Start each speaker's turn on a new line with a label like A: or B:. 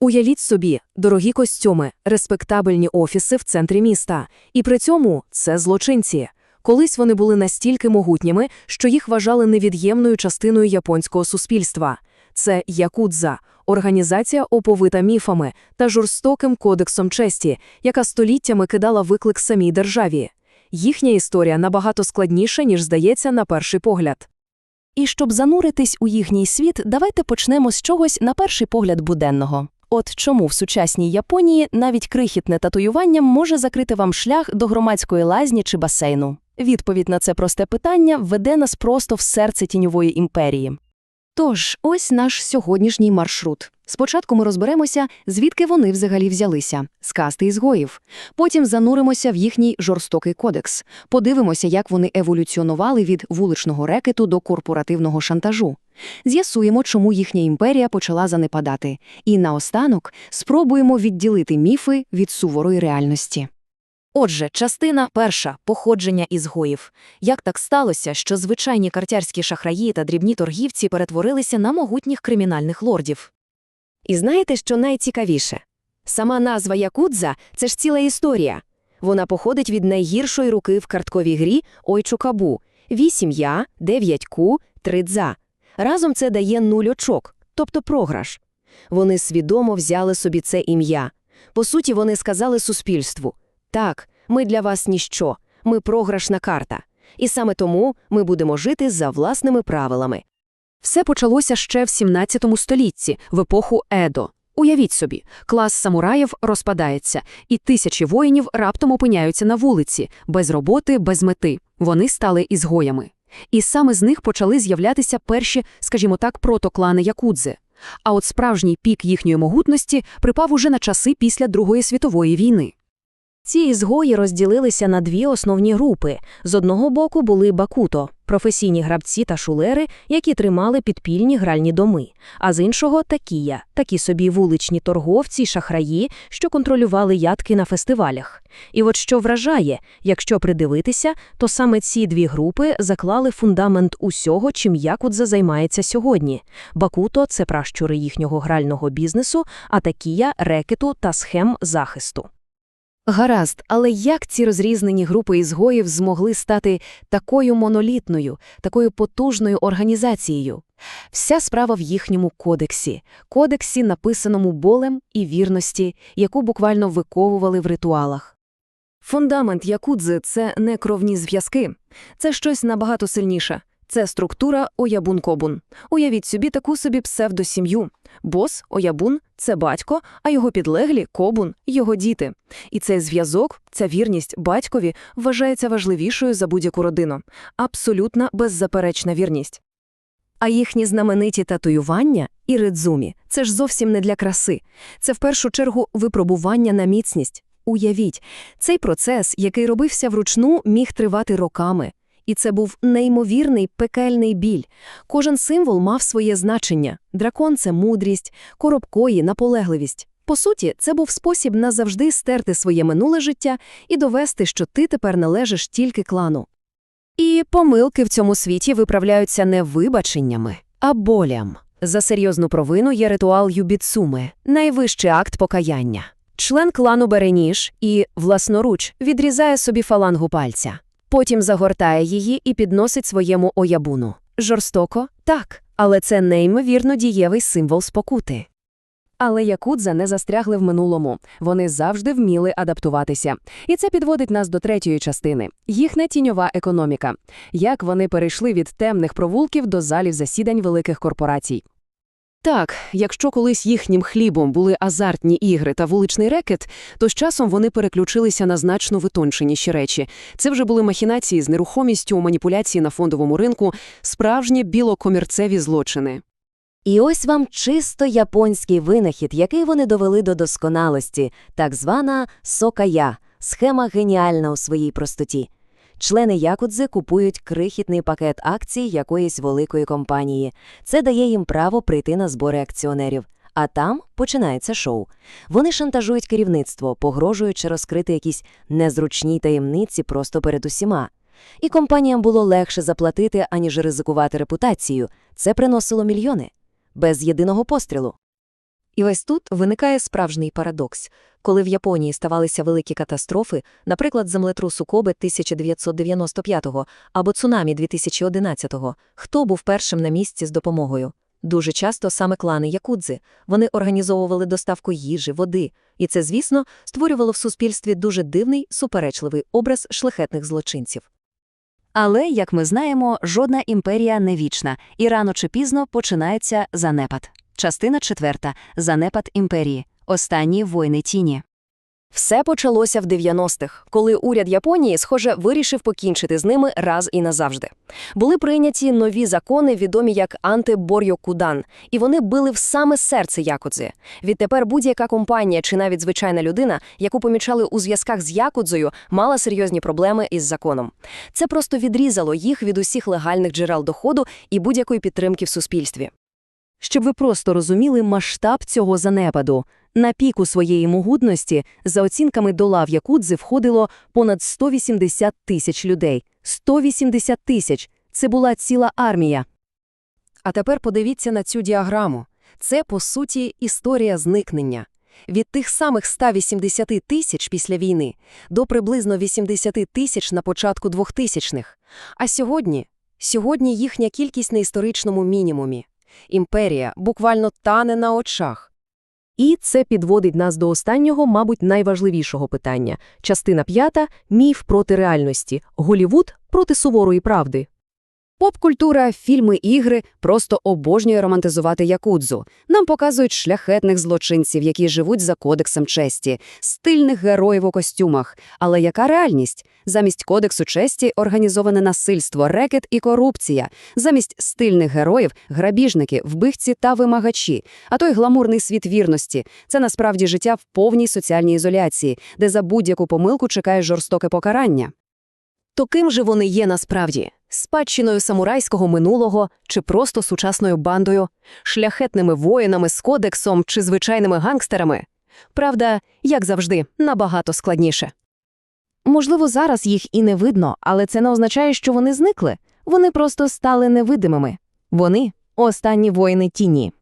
A: Уявіть собі, дорогі костюми, респектабельні офіси в центрі міста. І при цьому це злочинці. Колись вони були настільки могутніми, що їх вважали невід'ємною частиною японського суспільства. Це якудза – організація оповита міфами та жорстоким кодексом честі, яка століттями кидала виклик самій державі. Їхня історія набагато складніша, ніж здається на перший погляд.
B: І щоб зануритись у їхній світ, давайте почнемо з чогось на перший погляд буденного. От чому в сучасній Японії навіть крихітне татуювання може закрити вам шлях до громадської лазні чи басейну? Відповідь на це просте питання веде нас просто в серце тіньової імперії.
C: Тож, ось наш сьогоднішній маршрут. Спочатку ми розберемося, звідки вони взагалі взялися – з касти ізгоїв. Потім зануримося в їхній жорстокий кодекс. Подивимося, як вони еволюціонували від вуличного рекету до корпоративного шантажу. З'ясуємо, чому їхня імперія почала занепадати. І наостанок спробуємо відділити міфи від суворої реальності.
A: Отже, частина перша – походження ізгоїв. Як так сталося, що звичайні картярські шахраї та дрібні торгівці перетворилися на могутніх кримінальних лордів?
D: І знаєте, що найцікавіше? Сама назва Якудза – це ж ціла історія. Вона походить від найгіршої руки в картковій грі Ойчукабу – 8 я, 9 ку, 3 дза. Разом це дає нуль очок, тобто програш. Вони свідомо взяли собі це ім'я. По суті, вони сказали суспільству – так, ми для вас ніщо, ми програшна карта. І саме тому ми будемо жити за власними правилами.
A: Все почалося ще в 17 столітті, в епоху Едо. Уявіть собі, клас самураїв розпадається, і тисячі воїнів раптом опиняються на вулиці, без роботи, без мети. Вони стали ізгоями. І саме з них почали з'являтися перші, скажімо так, протоклани Якудзи. А от справжній пік їхньої могутності припав уже на часи після Другої світової війни.
D: Ці ізгої розділилися на дві основні групи. З одного боку були бакуто – професійні гравці та шулери, які тримали підпільні гральні доми, а з іншого – такія – такі собі вуличні торговці шахраї, що контролювали ядки на фестивалях. І от що вражає, якщо придивитися, то саме ці дві групи заклали фундамент усього, чим Якудза займається сьогодні. Бакуто – це пращури їхнього грального бізнесу, а такія – рекету та схем захисту. Гаразд, але як ці розрізнені групи ізгоїв змогли стати такою монолітною, такою потужною організацією? Вся справа в їхньому кодексі, кодексі, написаному болем і вірності, яку буквально виковували в ритуалах. Фундамент якудзи – це не кровні зв'язки, це щось набагато сильніше. Це структура Оябун-Кобун. Уявіть собі таку собі псевдосім'ю. Бос, Оябун – це батько, а його підлеглі – Кобун – його діти. І цей зв'язок, ця вірність батькові вважається важливішою за будь-яку родину. Абсолютна беззаперечна вірність. А їхні знамениті татуювання і ридзумі – це ж зовсім не для краси. Це в першу чергу випробування на міцність. Уявіть, цей процес, який робився вручну, міг тривати роками. І це був неймовірний пекельний біль. Кожен символ мав своє значення. Дракон це мудрість, коробкої наполегливість. По суті, це був спосіб назавжди стерти своє минуле життя і довести, що ти тепер належиш тільки клану. І помилки в цьому світі виправляються не вибаченнями, а болям. За серйозну провину є ритуал Юбіцуми – найвищий акт покаяння. Член клану бере ніж і, власноруч, відрізає собі фалангу пальця. Потім загортає її і підносить своєму оябуну. Жорстоко? Так, але це неймовірно дієвий символ спокути. Але якудза не застрягли в минулому, вони завжди вміли адаптуватися. І це підводить нас до третьої частини їхня тіньова економіка. Як вони перейшли від темних провулків до залів засідань великих корпорацій. Так, якщо колись їхнім хлібом були азартні ігри та вуличний рекет, то з часом вони переключилися на значно витонченіші речі. Це вже були махінації з нерухомістю, маніпуляції на фондовому ринку, справжні білокомірцеві злочини.
E: І ось вам чисто японський винахід, який вони довели до досконалості, так звана сокая, схема геніальна у своїй простоті. Члени Якудзи купують крихітний пакет акцій якоїсь великої компанії. Це дає їм право прийти на збори акціонерів. А там починається шоу. Вони шантажують керівництво, погрожуючи розкрити якісь незручні таємниці просто перед усіма. І компаніям було легше заплатити, аніж ризикувати репутацію. Це приносило мільйони. Без єдиного пострілу.
C: І ось тут виникає справжній парадокс. Коли в Японії ставалися великі катастрофи, наприклад, землетрусу Кобе 1995-го або цунамі 2011-го, хто був першим на місці з допомогою? Дуже часто саме клани Якудзи. Вони організовували доставку їжі, води. І це, звісно, створювало в суспільстві дуже дивний, суперечливий образ шляхетних злочинців.
B: Але, як ми знаємо, жодна імперія не вічна, і рано чи пізно починається занепад. Частина четверта – занепад імперії. Останні войни тіні.
D: Все почалося в 90-х, коли уряд Японії, схоже, вирішив покінчити з ними раз і назавжди. Були прийняті нові закони, відомі як антиборьокудан, і вони били в саме серце якудзи. Відтепер будь-яка компанія чи навіть звичайна людина, яку помічали у зв'язках з якудзою, мала серйозні проблеми із законом. Це просто відрізало їх від усіх легальних джерел доходу і будь-якої підтримки в суспільстві.
A: Щоб ви просто розуміли масштаб цього занепаду. На піку своєї могутності, за оцінками до лав Якудзи, входило понад 180 тисяч людей. 180 тисяч – це була ціла армія.
C: А тепер подивіться на цю діаграму. Це, по суті, історія зникнення. Від тих самих 180 тисяч після війни до приблизно 80 тисяч на початку 2000-х. А сьогодні? Сьогодні їхня кількість на історичному мінімумі. Імперія буквально тане на очах.
A: І це підводить нас до останнього, мабуть, найважливішого питання. Частина п'ята – міф проти реальності. Голівуд проти суворої правди.
C: Поп-культура, фільми, ігри просто обожнює романтизувати якудзу. Нам показують шляхетних злочинців, які живуть за кодексом честі, стильних героїв у костюмах. Але яка реальність? Замість кодексу честі організоване насильство, рекет і корупція. Замість стильних героїв – грабіжники, вбивці та вимагачі. А той гламурний світ вірності – це насправді життя в повній соціальній ізоляції, де за будь-яку помилку чекає жорстоке покарання.
A: То ким же вони є насправді? Спадщиною самурайського минулого чи просто сучасною бандою? Шляхетними воїнами з кодексом чи звичайними гангстерами? Правда, як завжди, набагато складніше.
D: Можливо, зараз їх і не видно, але це не означає, що вони зникли. Вони просто стали невидимими. Вони – останні воїни тіні.